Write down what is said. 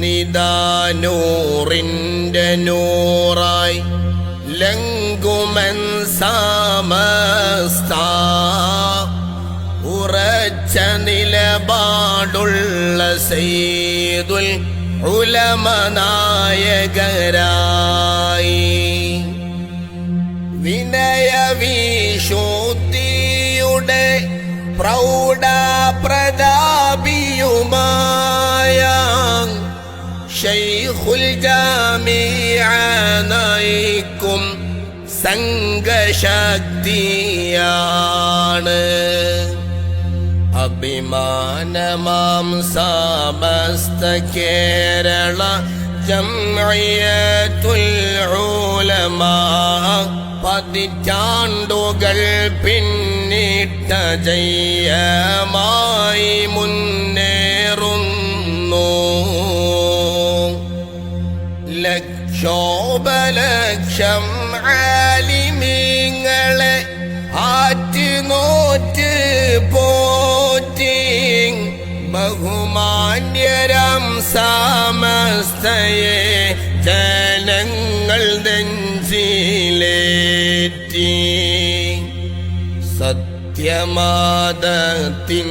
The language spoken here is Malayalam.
നിദാനൂറിന്റെ നൂറായി ലങ്കുമൻ സാമസ്ത. ഉറച്ച നിലപാടുള്ള സെയ്തുൽ ഉലമനായകരായി. വിനയവിശോത്തിയുടെ പ്രൗഢ പ്രതാപിയുമായ ഷൈഖുൽ ജാമിഅ നയിക്കും സംഘശക്തിയാണ് അഭിമാനമാം സമസ്ത കേരള ജംഇയ്യത്തുൽ ഉലമ. പതിറ്റാണ്ടുകൾ പിന്നിട്ട ജയമായി ലക്ഷോപലക്ഷം ആലിമീങ്ങളെ ആറ്റുനോറ്റ് പോറ്റി ബഹുമാന്യരം സമസ്തയെ ജനങ്ങൾ നെഞ്ചിലേറ്റി സത്യമാദത്തിൻ